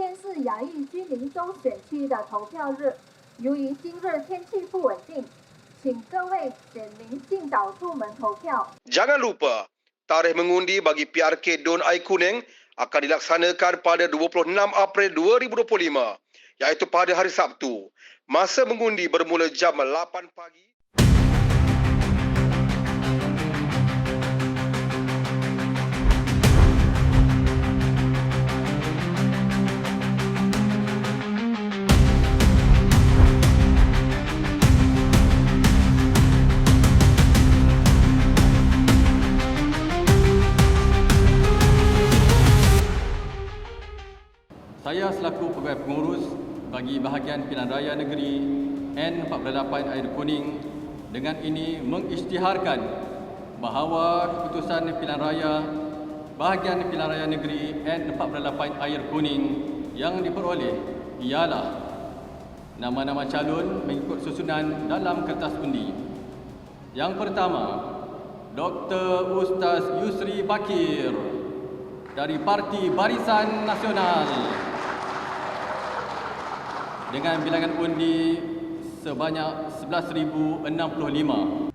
天是亚裔居民中选区的投票日，由于今日天气不稳定，请各位选民尽早出门投票。 Jangan lupa, tarikh mengundi bagi PRK Don Ai Kuning akan dilaksanakan pada 26 April 2025 iaitu pada hari Sabtu. Masa mengundi bermula jam 8 pagi. Saya selaku pegawai pengurus bagi bahagian pilihan raya negeri N48 Air Kuning dengan ini mengisytiharkan bahawa keputusan pilihan raya bahagian pilihan raya negeri N48 Air Kuning yang diperoleh ialah nama-nama calon mengikut susunan dalam kertas undi. Yang pertama, Dr. Ustaz Yusri Bakir dari Parti Barisan Nasional dengan bilangan undi sebanyak 11,065.